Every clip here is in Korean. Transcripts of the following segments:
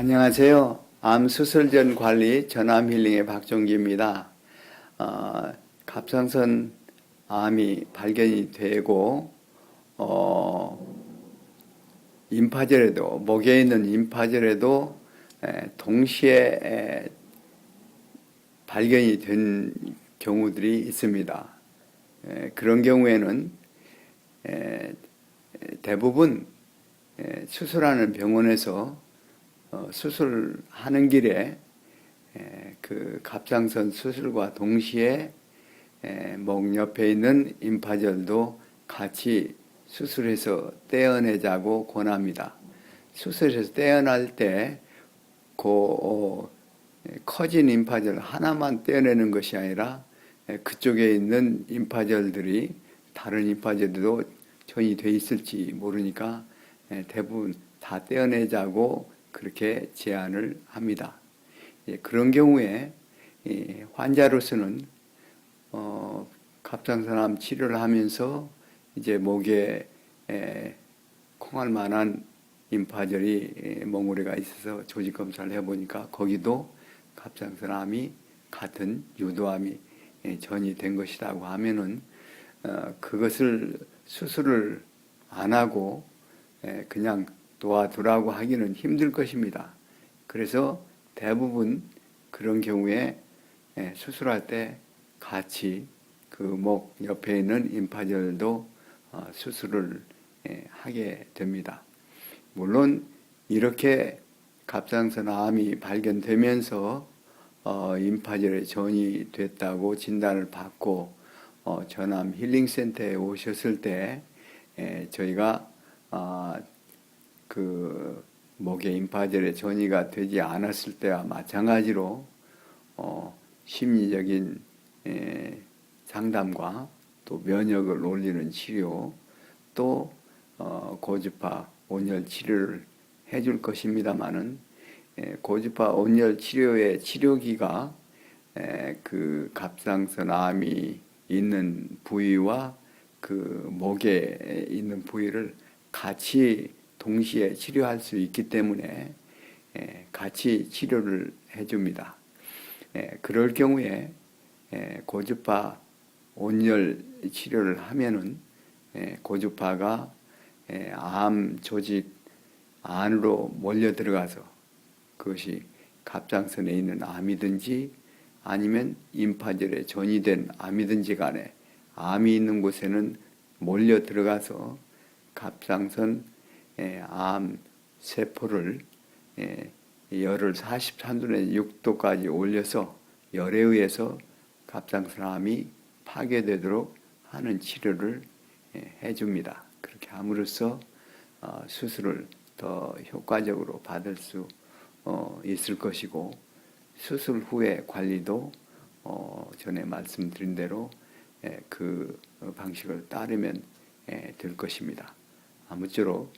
안녕하세요. 암 수술 전 관리 전암 힐링의 박종기입니다. 어, 갑상선 암이 발견이 되고 어, 임파절에도 목에 있는 임파절에도 에, 동시에 에, 발견이 된 경우들이 있습니다. 에, 그런 경우에는 에, 대부분 에, 수술하는 병원에서 어, 수술하는 길에 에, 그 갑상선 수술과 동시에 에, 목 옆에 있는 임파절도 같이 수술해서 떼어내자고 권합니다. 수술해서 떼어낼 때, 그, 어, 커진 임파절 하나만 떼어내는 것이 아니라 에, 그쪽에 있는 임파절들이 다른 임파절도 전이 돼 있을지 모르니까 에, 대부분 다 떼어내자고 그렇게 제안을 합니다. 예, 그런 경우에 이 환자로서는 어, 갑상선암 치료를 하면서 이제 목에 에, 콩할 만한 임파절이 에, 몽우리가 있어서 조직 검사를 해보니까 거기도 갑상선암이 같은 유도암이 에, 전이 된 것이라고 하면은 어, 그것을 수술을 안 하고 에, 그냥 도와두라고 하기는 힘들 것입니다. 그래서 대부분 그런 경우에 에, 수술할 때 같이 그 목 옆에 있는 임파절도 어, 수술을 에, 하게 됩니다. 물론 이렇게 갑상선 암이 발견되면서 어, 임파절에 전이 됐다고 진단을 받고 어, 전암 힐링센터에 오셨을 때 에, 저희가 아, 그 목의 임파절에 전이가 되지 않았을 때와 마찬가지로 어, 심리적인 에, 상담과 또 면역을 올리는 치료 또 어, 고주파 온열 치료를 해줄 것입니다마는 에, 고주파 온열 치료의 치료기가 에, 그 갑상선 암이 있는 부위와 그 목에 있는 부위를 같이 동시에 치료할 수 있기 때문에 에, 같이 치료를 해줍니다. 에, 그럴 경우에 에, 고주파 온열 치료를 하면은 에, 고주파가 에, 암 조직 안으로 몰려 들어가서 그것이 갑상선에 있는 암이든지 아니면 임파절에 전이된 암이든지 간에 암이 있는 곳에는 몰려 들어가서 갑상선 에, 암 세포를 에, 열을 43도에 6도까지 올려서 열에 의해서 갑상선 암이 파괴되도록 하는 치료를 예, 해줍니다. 그렇게 함으로써 어, 수술을 더 효과적으로 받을 수 어, 있을 것이고 수술 후의 관리도 어, 전에 말씀드린 대로 예, 그 방식을 따르면 예, 될 것입니다. 아무쪼록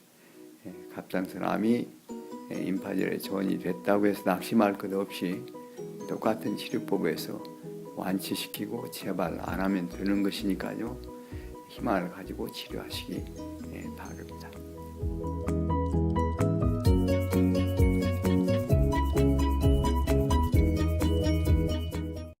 갑상선 암이 임파절에 전이 됐다고 해서 낙심할 것 없이 똑같은 치료법에서 완치시키고 재발 안 하면 되는 것이니까요. 희망을 가지고 치료하시기